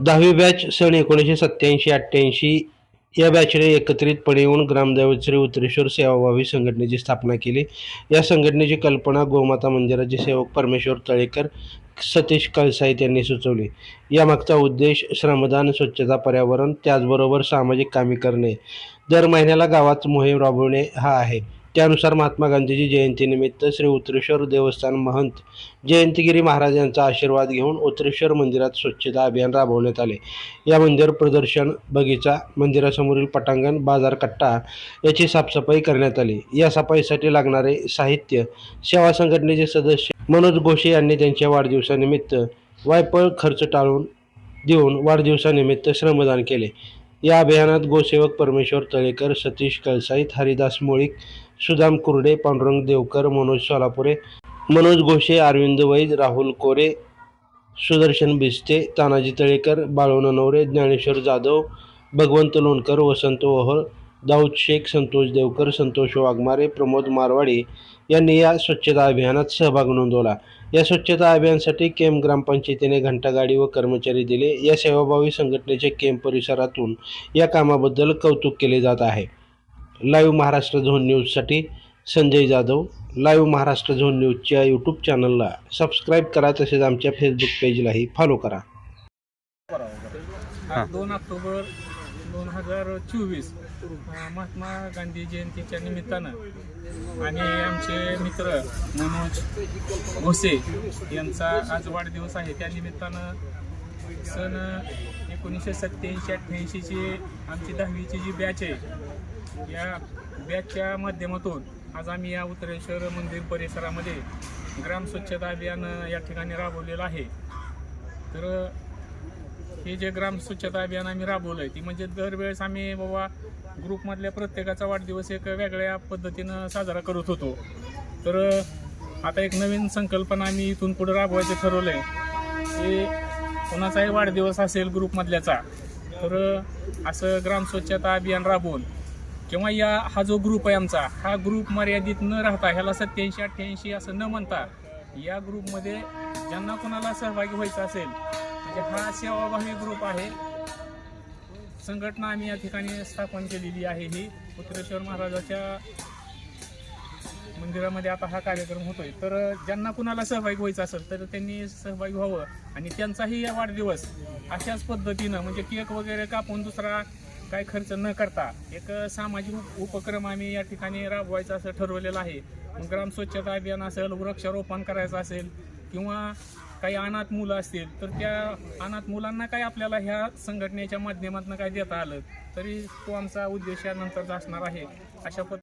दहावी बॅच सन एकोणीसशे सत्याऐंशी अठ्ठ्याऐंशी. या बॅचने एकत्रितपणे येऊन ग्रामदैवत श्री उत्तरेश्वर सेवाभावी संघटनेची स्थापना केली. या संघटनेची कल्पना गोमाता मंदिराचे सेवक परमेश्वर तळेकर सतीश कळसाईत यांनी सुचवली. यामागचा उद्देश श्रमदान स्वच्छता पर्यावरण त्याचबरोबर सामाजिक कामे करणे. दर महिन्याला गावात मोहीम राबवणे हा आहे. त्यानुसार महात्मा गांधीजी जयंतीनिमित्त श्री उत्तरेश्वर देवस्थान महंत जयंतगिरी महाराज यांचा आशीर्वाद घेऊन उतरेश्वर मंदिरात स्वच्छता अभियान राबवण्यात आले. या मंदिर प्रदर्शन बगीचा मंदिरासमोरील पटांगण बाजार कट्टा याची साफसफाई करण्यात आली. या सफाईसाठी लागणारे साहित्य सेवा संघटनेचे सदस्य मनोज घोषे यांनी त्यांच्या वाढदिवसानिमित्त वायपळ खर्च टाळून देऊन वाढदिवसानिमित्त श्रमदान केले. या अभियानात गोसेवक परमेश्वर तळेकर सतीश कळसाईत हरिदास मोळीक सुदाम कुर्डे पांडुरंग देवकर मनोज सोलापुरे मनोज घोषे अरविंद वैद राहुल कोरे सुदर्शन बिस्ते तानाजी तळेकर बाळू नवरे ज्ञानेश्वर जाधव भगवंत लोणकर वसंत ओहळ दाऊद शेख संतोष देवकर संतोष वाघमारे प्रमोद मारवाडी यांनी या स्वच्छता अभियानात सहभाग नोंदवला. या स्वच्छता अभियानासाठी केम ग्रामपंचायतीने घंटागाडी व कर्मचारी दिले. या सेवाभावी संघटनेचे केम परिसरातून या कामाबद्दल कौतुक केले जात आहे. लाईव्ह महाराष्ट्र झोन न्यूजसाठी संजय जाधव. लाईव्ह महाराष्ट्र झोन न्यूजच्या यूट्यूब चॅनलला सबस्क्राईब करा तसेच आमच्या फेसबुक पेजलाही फॉलो करा. दोन ऑक्टोबर दोन हजार चोवीस महात्मा गांधी जयंतीच्या निमित्तानं आणि आमचे मित्र मनोज भोसे यांचा आज वाढदिवस आहे. त्या निमित्तानं सन एकोणीसशे सत्त्याऐंशी अठ्ठ्याऐंशीची आमची दहावीची जी बॅच आहे या बॅचच्या माध्यमातून आज आम्ही या उत्तरेश्वर मंदिर परिसरामध्ये ग्राम स्वच्छता अभियान या ठिकाणी राबवलेलं आहे. तर हे जे ग्राम स्वच्छता अभियान आम्ही राबवलं आहे ती म्हणजे दरवेळेस आम्ही बाबा ग्रुपमधल्या प्रत्येकाचा वाढदिवस एक वेगळ्या पद्धतीनं साजरा करत होतो. तर आता एक नवीन संकल्पना आम्ही इथून पुढे राबवायचं ठरवलं आहे की कोणाचाही वाढदिवस असेल ग्रुपमधल्याचा तर असं ग्राम स्वच्छता अभियान राबवून किंवा या हा जो ग्रुप आहे आमचा हा ग्रुप मर्यादित न राहता ह्याला सत्याऐंशी अठ्ठ्याऐंशी असं न म्हणता या ग्रुपमध्ये ज्यांना कोणाला सहभागी व्हायचं असेल म्हणजे हा सेवाभावी ग्रुप आहे. संघटना आम्ही या ठिकाणी स्थापन केलेली आहे ही. पुत्रेश्वर महाराजाच्या मंदिरामध्ये आता हा कार्यक्रम होतोय. तर ज्यांना कुणाला सहभागी व्हायचं असेल तर त्यांनी सहभागी व्हावं आणि त्यांचाही या वाढदिवस अशाच पद्धतीनं म्हणजे केक वगैरे कापून दुसरा काय खर्च न करता एक सामाजिक उपक्रम आम्ही या ठिकाणी राबवायचा असं ठरवलेलं आहे. मग ग्राम स्वच्छता अभियान असेल वृक्षारोपण करायचं असेल किंवा काही अनाथ मुलं असतील तर त्या अनाथ मुलांना काही आपल्याला ह्या संघटनेच्या माध्यमातून काय देता आलं तरी तो आमचा उद्देश यानंतरचा असणार आहे. अशा पद्धती